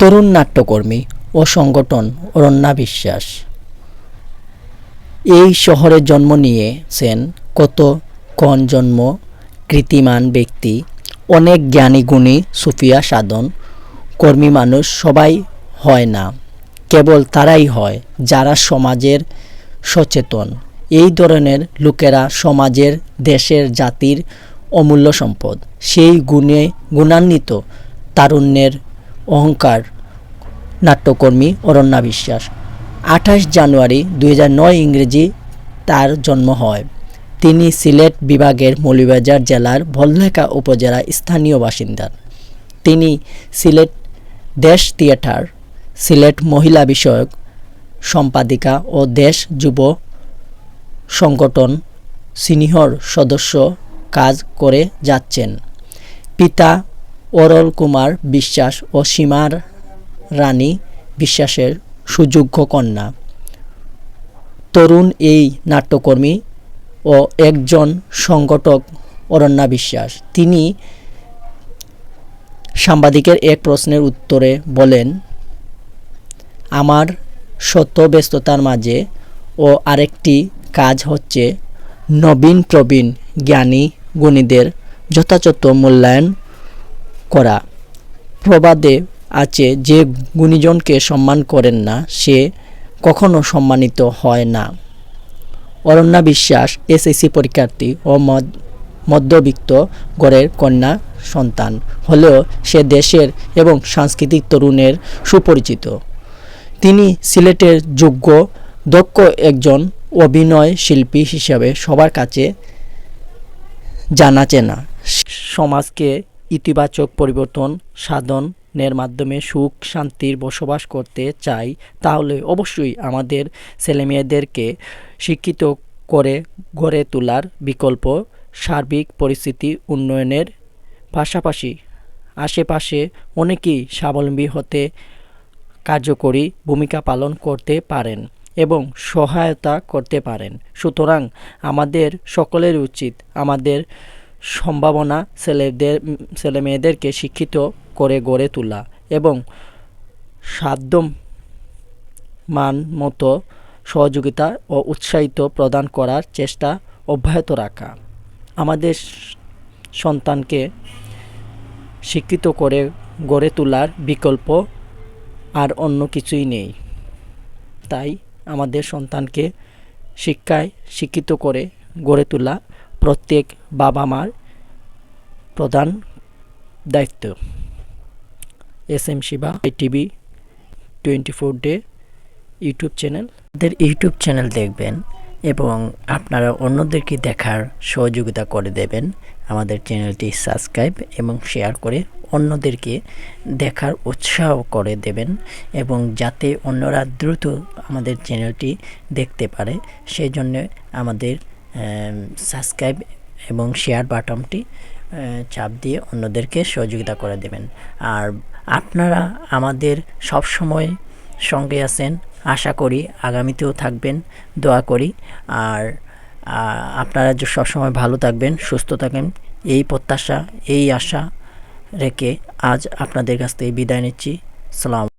তরুণ নাট্যকর্মী ও সংগঠন অরণ্যা বিশ্বাস। এই শহরে জন্ম নিয়েছেন কত কন জন্ম কৃতিমান ব্যক্তি, অনেক জ্ঞানী গুণী সুফিয়া সাধন, কর্মী মানুষ সবাই হয় না, কেবল তারাই হয় যারা সমাজের সচেতন। এই ধরনের লোকেরা সমাজের, দেশের জাতির অমূল্য সম্পদ। সেই গুণে গুণান্বিত তারুণ্যের অহংকার, নাট্যকর্মী অরণ্যা বিশ্বাস। আঠাশ জানুয়ারি দু হাজার নয় ইংরেজি তার জন্ম হয়। তিনি সিলেট বিভাগের মৌলভীবাজার জেলার ভললেখা উপজেলা স্থানীয় বাসিন্দা। তিনি সিলেট দেশ থিয়েটার, সিলেট মহিলা বিষয়ক সম্পাদিকা ও দেশ যুব সংগঠন সিনিয়র সদস্য কাজ করে যাচ্ছেন। পিতা অরল কুমার বিশ্বাস ও সীমার রানী বিশ্বাসের সুযোগ্য কন্যা। তরুণ এই নাট্যকর্মী ও একজন সংগঠক অরণ্যা বিশ্বাস। তিনি সাংবাদিকের এক প্রশ্নের উত্তরে বলেন, আমার শত ব্যস্ততার মাঝে ও আরেকটি কাজ হচ্ছে নবীন প্রবীণ জ্ঞানী গুণীদের যথাযথ মূল্যায়ন করা প্রবাদে আছে যে গুণীজনকে সম্মান করেন না, সে কখনো সম্মানিত হয় না। অরণ্যা বিশ্বাস, এসএসসি পরীক্ষার্থী ও মধ্যবিত্ত গড়ের কন্যা সন্তান হলেও সে দেশের এবং সাংস্কৃতিক তরুণের সুপরিচিত। তিনি সিলেটের যোগ্য, দক্ষ একজন অভিনয় শিল্পী হিসাবে সবার কাছে জানা চেনা। সমাজকে ইতিবাচক পরিবর্তন সাধনের মাধ্যমে সুখ, শান্তির বসবাস করতে চাই, তাহলে অবশ্যই আমাদের ছেলেমেয়েদেরকে শিক্ষিত করে গড়ে তোলার বিকল্প সার্বিক পরিস্থিতি উন্নয়নের পাশাপাশি আশেপাশে অনেকেই স্বাবলম্বী হতে কার্যকরী ভূমিকা পালন করতে পারেন এবং সহায়তা করতে পারেন। সুতরাং আমাদের সকলের উচিত আমাদের সম্ভাবনা ছেলেদের, ছেলে মেয়েদেরকে শিক্ষিত করে গড়ে তোলা এবং সাধ্য মান মতো সহযোগিতা ও উৎসাহিত প্রদান করার চেষ্টা অব্যাহত রাখা। আমাদের সন্তানকে শিক্ষিত করে গড়ে তোলার বিকল্প আর অন্য কিছুই নেই। তাই আমাদের সন্তানকে শিক্ষায় শিক্ষিত করে গড়ে তোলা প্রত্যেক বাবা মার প্রধান দায়িত্ব। S M Shiva TV twenty four day YouTube channel. আমাদের ইউটিউব চ্যানেল দেখবেন এবং আপনারা অন্যদেরকে দেখার সহযোগিতা করে দেবেন। আমাদের চ্যানেলটি সাবস্ক্রাইব এবং শেয়ার করে অন্যদেরকে দেখার উৎসাহ করে দেবেন এবং যাতে অন্যরা দ্রুত আমাদের চ্যানেলটি দেখতে পারে। সেই জন্য আমাদের সাবস্ক্রাইব এবং শেয়ার বাটনটি চাপ দিয়ে অন্যদেরকে সহযোগিতা করে দেবেন। আর আপনারা আমাদের সব সময় সঙ্গে আছেন, আশা করি আগামীতেও থাকবেন, দোয়া করি। আর আপনারা যে সবসময় ভালো থাকবেন, সুস্থ থাকবেন এই প্রত্যাশা, এই আশা রেখে আজ আপনাদের কাছ থেকে বিদায় নিচ্ছি। সালাম।